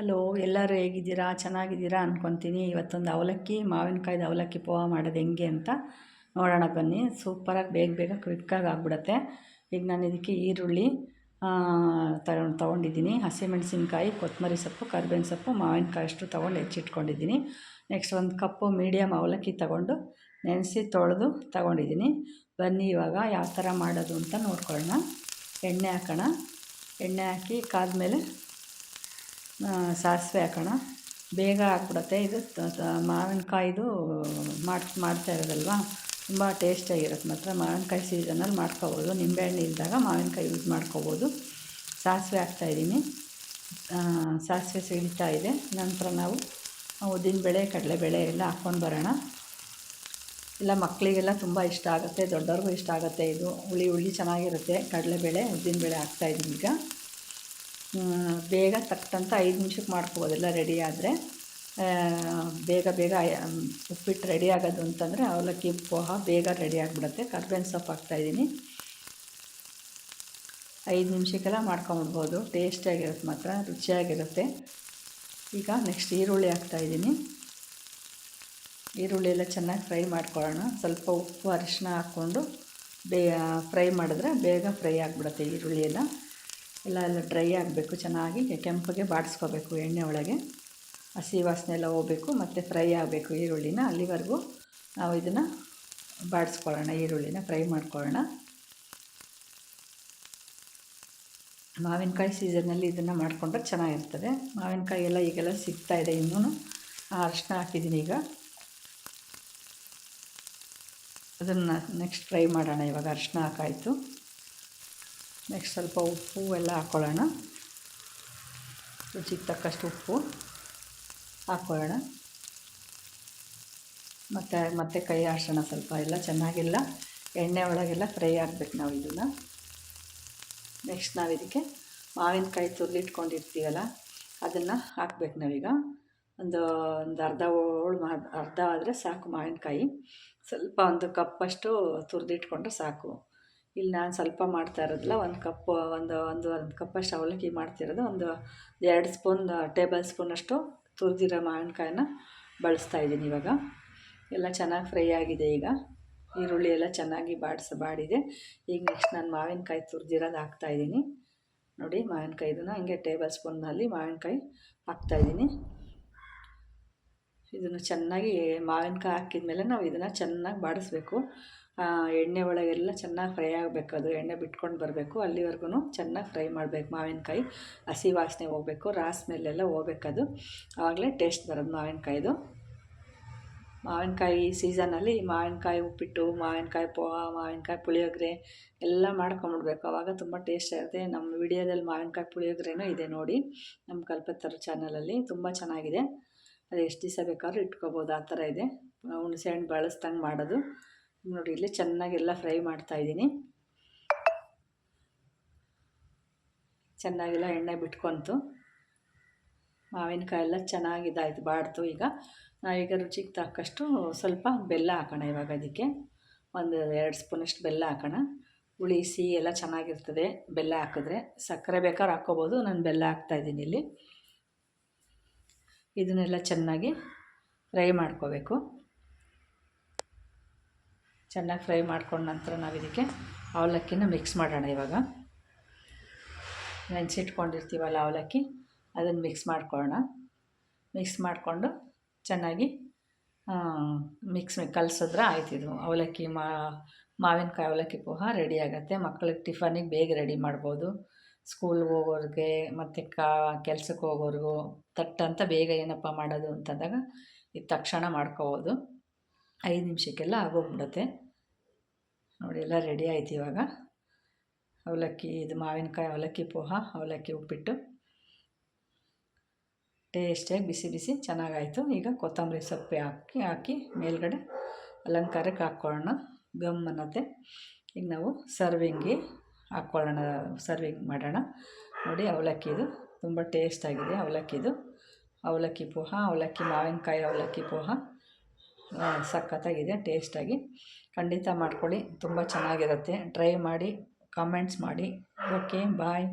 Hello, ಎಲ್ಲರೂ ಹೇಗಿದ್ದೀರಾ? ಚೆನ್ನಾಗಿದ್ದೀರಾ ಅಂದ್ಕೊತೀನಿ ಇವತ್ತೊಂದು ಅವಲಕ್ಕಿ, ಮಾವಿನಕಾಯ್ದು ಅವಲಕ್ಕಿ ಪೋಹ ಮಾಡೋದು ಹೆಂಗೆ ಅಂತ ನೋಡೋಣ ಬನ್ನಿ. ಸೂಪರಾಗಿ ಬೇಗ ಬೇಗ ಕ್ವಿಕ್ಕಾಗಿ ಆಗ್ಬಿಡುತ್ತೆ. ಈಗ ನಾನು ಇದಕ್ಕೆ ಈರುಳ್ಳಿ ತಗೊಂಡು ತೊಗೊಂಡಿದ್ದೀನಿ. ಹಸಿಮೆಣಸಿನ್ಕಾಯಿ, ಕೊತ್ತಂಬರಿ ಸೊಪ್ಪು, ಕರ್ಬೇವಿನ ಸೊಪ್ಪು, ಮಾವಿನಕಾಯಿ ಅಷ್ಟು ತೊಗೊಂಡು ಹೆಚ್ಚಿಟ್ಕೊಂಡಿದ್ದೀನಿ. ನೆಕ್ಸ್ಟ್ ಒಂದು ಕಪ್ಪು ಮೀಡಿಯಮ್ ಅವಲಕ್ಕಿ ತೊಗೊಂಡು ನೆನೆಸಿ ತೊಳೆದು ತೊಗೊಂಡಿದ್ದೀನಿ. ಬನ್ನಿ ಇವಾಗ ಯಾವ ಥರ ಮಾಡೋದು ಅಂತ ನೋಡ್ಕೊಳ್ಳೋಣ. ಎಣ್ಣೆ ಹಾಕೋಣ. ಎಣ್ಣೆ ಹಾಕಿ ಕಾದ್ಮೇಲೆ ಸಾಸಿವೆ ಹಾಕೋಣ. ಬೇಗ ಹಾಕ್ಬಿಡತ್ತೆ ಇದು ಮಾವಿನಕಾಯ್ದು ಮಾಡಿ, ಮಾಡ್ತಾ ಇರೋದಲ್ವ? ತುಂಬ ಟೇಸ್ಟಾಗಿರುತ್ತೆ ಮಾತ್ರ ಮಾವಿನಕಾಯಿ ಸೀಸನಲ್ಲಿ ಮಾಡ್ಕೋಬೋದು. ನಿಂಬೆಹಣ್ಣು ಇದ್ದಾಗ ಮಾವಿನಕಾಯಿ ಯೂಸ್ ಮಾಡ್ಕೋಬೋದು. ಸಾಸಿವೆ ಹಾಕ್ತಾಯಿದ್ದೀನಿ ಸಾಸಿವೆ ಸಿಡಿತಾ ಇದೆ. ನಂತರ ನಾವು ಉದ್ದಿನಬೇಳೆ ಕಡಲೆಬೇಳೆ ಎಲ್ಲ ಹಾಕ್ಕೊಂಡು ಬರೋಣ. ಇಲ್ಲ ಮಕ್ಕಳಿಗೆಲ್ಲ ತುಂಬ ಇಷ್ಟ ಆಗುತ್ತೆ. ದೊಡ್ಡವ್ರಿಗೂ ಇಷ್ಟ ಆಗುತ್ತೆ ಇದು. ಹುಳಿ ಹುಳಿ ಚೆನ್ನಾಗಿರುತ್ತೆ. ಕಡಲೆಬೇಳೆ ಉದ್ದಿನಬೇಳೆ ಹಾಕ್ತಾಯಿದ್ದೀನಿ ಈಗ. ಬೇಗ ತಕ್ಕಂತ ಐದು ನಿಮಿಷಕ್ಕೆ ಮಾಡ್ಕೊಬೋದು ಎಲ್ಲ ರೆಡಿ ಆದರೆ ಬೇಗ ಬೇಗ ಉಪ್ಪಿಟ್ಟು ರೆಡಿ ಆಗೋದು ಅಂತಂದರೆ ಅವಲಕ್ಕಿ, ಪೋಹ ಬೇಗ ರೆಡಿ ಆಗಿಬಿಡುತ್ತೆ. ಕರ್ಬೇವಿನ ಸೊಪ್ಪು ಹಾಕ್ತಾಯಿದ್ದೀನಿ ಐದು ನಿಮಿಷಕ್ಕೆಲ್ಲ ಮಾಡ್ಕೊಂಬಿಡ್ಬೋದು ಟೇಸ್ಟಿಯಾಗಿರುತ್ತೆ ಮಾತ್ರ, ರುಚಿಯಾಗಿರುತ್ತೆ. ಈಗ ನೆಕ್ಸ್ಟ್ ಈರುಳ್ಳಿ ಹಾಕ್ತಾಯಿದ್ದೀನಿ ಈರುಳ್ಳಿ ಎಲ್ಲ ಚೆನ್ನಾಗಿ ಫ್ರೈ ಮಾಡ್ಕೊಳ್ಳೋಣ. ಸ್ವಲ್ಪ ಉಪ್ಪು ಅರಿಶಿನ ಹಾಕ್ಕೊಂಡು ಬೇ ಫ್ರೈ ಮಾಡಿದ್ರೆ ಬೇಗ ಫ್ರೈ ಆಗಿಬಿಡುತ್ತೆ ಈರುಳ್ಳಿ ಎಲ್ಲ. ಎಲ್ಲ ಎಲ್ಲ ಡ್ರೈ ಆಗಬೇಕು, ಚೆನ್ನಾಗಿ ಕೆಂಪಗೆ ಬಾಡಿಸ್ಕೋಬೇಕು ಎಣ್ಣೆ ಒಳಗೆ. ಹಸಿ ವಾಸನೆ ಎಲ್ಲ ಹೋಗಬೇಕು, ಮತ್ತು ಫ್ರೈ ಆಗಬೇಕು ಈರುಳ್ಳಿನ. ಅಲ್ಲಿವರೆಗೂ ನಾವು ಇದನ್ನು ಬಾಡಿಸ್ಕೊಳ್ಳೋಣ, ಈರುಳ್ಳಿನ ಫ್ರೈ ಮಾಡ್ಕೊಳ್ಳೋಣ. ಮಾವಿನಕಾಯಿ ಸೀಸನ್ನಲ್ಲಿ ಇದನ್ನು ಮಾಡಿಕೊಂಡ್ರೆ ಚೆನ್ನಾಗಿರ್ತದೆ. ಮಾವಿನಕಾಯಿ ಎಲ್ಲ ಈಗೆಲ್ಲ ಸಿಗ್ತಾಯಿದೆ ಇನ್ನೂ ಅರಿಶಿನ ಹಾಕಿದ್ದೀನಿ ಈಗ. ಅದನ್ನು ನೆಕ್ಸ್ಟ್ ಫ್ರೈ ಮಾಡೋಣ ಇವಾಗ ಅರಿಶಿನ ಹಾಕಾಯಿತು. ನೆಕ್ಸ್ಟ್ ಸ್ವಲ್ಪ ಉಪ್ಪು ಎಲ್ಲ ಹಾಕ್ಕೊಳ್ಳೋಣ ರುಚಿಗೆ ತಕ್ಕಷ್ಟು ಉಪ್ಪು ಹಾಕ್ಕೊಳ್ಳೋಣ ಮತ್ತು, ಮತ್ತೆ ಕೈ ಆಡ್ಸೋಣ ಸ್ವಲ್ಪ. ಎಲ್ಲ ಚೆನ್ನಾಗಿಲ್ಲ ಎಣ್ಣೆ ಒಳಗೆಲ್ಲ ಫ್ರೈ ಆಗಬೇಕು ನಾವು ಇದನ್ನು. ನೆಕ್ಸ್ಟ್ ನಾವು ಇದಕ್ಕೆ ಮಾವಿನಕಾಯಿ ತುರ್ಲಿಟ್ಕೊಂಡಿರ್ತೀವಲ್ಲ ಅದನ್ನು ಹಾಕ್ಬೇಕು ನಾವೀಗ. ಒಂದು ಒಂದು ಅರ್ಧ ಹೋಳು ಮಾ, ಅರ್ಧ ಆದರೆ ಸಾಕು ಮಾವಿನಕಾಯಿ. ಸ್ವಲ್ಪ ಒಂದು ಕಪ್ಪಷ್ಟು ತುರಿದಿಟ್ಕೊಂಡ್ರೆ ಸಾಕು. ಇಲ್ಲಿ ನಾನು ಸ್ವಲ್ಪ ಮಾಡ್ತಾ ಇರೋದಿಲ್ಲ ಒಂದು ಕಪ್, ಒಂದು ಒಂದು ಒಂದು ಕಪ್ಪಷ್ಟು ಅವಲಕ್ಕಿ ಮಾಡ್ತಿರೋದು, ಒಂದು ಎರಡು ಸ್ಪೂನ್ ಟೇಬಲ್ ಸ್ಪೂನಷ್ಟು ತುರಿದಿರೋ ಮಾವಿನಕಾಯಿನ ಬಳಸ್ತಾ ಇದ್ದೀನಿ ಇವಾಗ. ಎಲ್ಲ ಚೆನ್ನಾಗಿ ಫ್ರೈ ಆಗಿದೆ ಈಗ. ಈರುಳ್ಳಿ ಎಲ್ಲ ಚೆನ್ನಾಗಿ ಬಾಡಿಸ, ಬಾಡಿದೆ. ಈಗ ನೆಕ್ಸ್ಟ್ ನಾನು ಮಾವಿನಕಾಯಿ ತುರಿದಿರೋದು ಹಾಕ್ತಾಯಿದ್ದೀನಿ ನೋಡಿ ಮಾವಿನಕಾಯಿ ಇದನ್ನು ಹಿಂಗೆ ಟೇಬಲ್ ಸ್ಪೂನ್ನಲ್ಲಿ ಮಾವಿನಕಾಯಿ ಹಾಕ್ತಾಯಿದ್ದೀನಿ ಇದನ್ನು ಚೆನ್ನಾಗಿ ಮಾವಿನಕಾಯಿ ಹಾಕಿದ ಮೇಲೆ ನಾವು ಇದನ್ನು ಚೆನ್ನಾಗಿ ಬಾಡಿಸ್ಬೇಕು. ಎಣ್ಣೆ ಒಳಗೆಲ್ಲ ಚೆನ್ನಾಗಿ ಫ್ರೈ ಆಗಬೇಕು. ಅದು ಎಣ್ಣೆ ಬಿಟ್ಕೊಂಡು ಬರಬೇಕು. ಅಲ್ಲಿವರೆಗೂ ಚೆನ್ನಾಗಿ ಫ್ರೈ ಮಾಡಬೇಕು. ಮಾವಿನಕಾಯಿ ಹಸಿ ವಾಸನೆ ಹೋಗಬೇಕು. ರಾಸ್ ಮೇಲೆಲ್ಲ ಹೋಗ್ಬೇಕದು ಆವಾಗಲೇ ಟೇಸ್ಟ್ ಬರೋದು ಮಾವಿನಕಾಯಿದು. ಮಾವಿನಕಾಯಿ ಸೀಸನಲ್ಲಿ ಮಾವಿನಕಾಯಿ ಉಪ್ಪಿಟ್ಟು, ಮಾವಿನಕಾಯಿ ಪೋಹಾ ಮಾವಿನಕಾಯಿ ಪುಳಿಯೋಗರೆ ಎಲ್ಲ ಮಾಡ್ಕೊಂಬಿಡ್ಬೇಕು ಆವಾಗ ತುಂಬ ಟೇಸ್ಟ್ ಇರುತ್ತೆ. ನಮ್ಮ ವಿಡಿಯೋದಲ್ಲಿ ಮಾವಿನಕಾಯಿ ಪುಳಿಯೋಗರೆನೂ ಇದೆ ನೋಡಿ. ನಮ್ಮ ಕಲ್ಪತ್ತರ ಚಾನಲಲ್ಲಿ ತುಂಬ ಚೆನ್ನಾಗಿದೆ. ಅದು ಎಷ್ಟು ದಿವಸ ಬೇಕಾದ್ರೂ ಇಟ್ಕೋಬೋದು. ಆ ಥರ ಇದೆ. ಹುಣಸೆ ಹಣ್ಣು ಬಳಸ್ದಂಗೆ ಮಾಡೋದು. ನೋಡಿ, ಇಲ್ಲಿ ಚೆನ್ನಾಗೆಲ್ಲ ಫ್ರೈ ಮಾಡ್ತಾಯಿದ್ದೀನಿ ಚೆನ್ನಾಗೆಲ್ಲ ಎಣ್ಣೆ ಬಿಟ್ಕೊಂತು. ಮಾವಿನಕಾಯಿ ಎಲ್ಲ ಚೆನ್ನಾಗಿ ಬಾಡ್ತು ಈಗ. ನಾವೀಗ ರುಚಿಗೆ ತಕ್ಕಷ್ಟು ಸ್ವಲ್ಪ ಬೆಲ್ಲ ಹಾಕೋಣ ಇವಾಗ ಅದಕ್ಕೆ ಒಂದು ಎರಡು ಸ್ಪೂನಷ್ಟು ಬೆಲ್ಲ ಹಾಕೋಣ. ಹುಳಿ, ಸಿಹಿ ಎಲ್ಲ ಚೆನ್ನಾಗಿರ್ತದೆ ಬೆಲ್ಲ ಹಾಕಿದ್ರೆ. ಸಕ್ಕರೆ ಬೇಕಾದ್ರೆ ಹಾಕ್ಕೋಬೋದು, ನಾನು ಬೆಲ್ಲ ಹಾಕ್ತಾಯಿದ್ದೀನಿ ಇಲ್ಲಿ. ಇದನ್ನೆಲ್ಲ ಚೆನ್ನಾಗಿ ಫ್ರೈ ಮಾಡ್ಕೋಬೇಕು. ಚೆನ್ನಾಗಿ ಫ್ರೈ ಮಾಡ್ಕೊಂಡ ನಂತರ ನಾವು ಇದಕ್ಕೆ ಅವಲಕ್ಕಿನ ಮಿಕ್ಸ್ ಮಾಡೋಣ ಇವಾಗ. ನೆನೆಸಿಟ್ಕೊಂಡಿರ್ತೀವಲ್ಲ ಅವಲಕ್ಕಿ, ಅದನ್ನು ಮಿಕ್ಸ್ ಮಾಡ್ಕೊಳ್ಳೋಣ. ಮಿಕ್ಸ್ ಮಾಡಿಕೊಂಡು ಚೆನ್ನಾಗಿ ಮಿಕ್ಸ್ ಕಲಸಿದ್ರೆ ಆಯ್ತಿದು ಅವಲಕ್ಕಿ ಮಾವಿನಕಾಯಿ ಅವಲಕ್ಕಿ ಪೋಹ ರೆಡಿ ಆಗುತ್ತೆ. ಮಕ್ಕಳಿಗೆ ಟಿಫನಿಗೆ ಬೇಗ ರೆಡಿ ಮಾಡ್ಬೋದು. ಸ್ಕೂಲ್ಗೆ ಹೋಗೋರಿಗೆ ಮತ್ತು ಕಾ, ಕೆಲ್ಸಕ್ಕೆ ಹೋಗೋರಿಗೂ ತಟ್ಟಂತ ಬೇಗ ಏನಪ್ಪ ಮಾಡೋದು ಅಂತಂದಾಗ ಇದು ತಕ್ಷಣ ಮಾಡ್ಕೋಬೋದು. ಐದು ನಿಮಿಷಕ್ಕೆಲ್ಲ ಆಗೋಗ್ಬಿಡುತ್ತೆ. ನೋಡಿ, ಎಲ್ಲ ರೆಡಿ ಆಯ್ತು ಇವಾಗ. ಅವಲಕ್ಕಿ, ಇದು ಮಾವಿನಕಾಯಿ ಅವಲಕ್ಕಿ ಪೋಹ, ಅವಲಕ್ಕಿ ಉಪ್ಪಿಟ್ಟು. ಟೇಸ್ಟಿಯಾಗಿ ಬಿಸಿ ಬಿಸಿ ಚೆನ್ನಾಗಾಯಿತು. ಈಗ ಕೊತ್ತಂಬರಿ ಸೊಪ್ಪು ಹಾಕಿ ಹಾಕಿ ಮೇಲ್ಗಡೆ ಅಲಂಕಾರಕ್ಕೆ ಹಾಕ್ಕೊಳ್ಳೋಣ ಗಮ್ ಅನ್ನತ್ತೆ. ಈಗ ನಾವು ಸರ್ವಿಂಗಿಗೆ ಹಾಕ್ಕೊಳ್ಳೋಣ ಸರ್ವಿಂಗ್ ಮಾಡೋಣ. ನೋಡಿ, ಅವಲಕ್ಕಿದು ತುಂಬ ಟೇಸ್ಟಾಗಿದೆ ಅವಲಕ್ಕಿದು. ಅವಲಕ್ಕಿ ಪೋಹ, ಅವಲಕ್ಕಿ ಮಾವಿನಕಾಯಿ, ಅವಲಕ್ಕಿ ಪೋಹ. ಸಖತ್ತಾಗಿದೆ ಟೇಸ್ಟಾಗಿ. ಖಂಡಿತ ಮಾಡ್ಕೊಳ್ಳಿ ತುಂಬ ಚೆನ್ನಾಗಿರುತ್ತೆ. ಟ್ರೈ ಮಾಡಿ ಕಾಮೆಂಟ್ಸ್ ಮಾಡಿ. Okay bye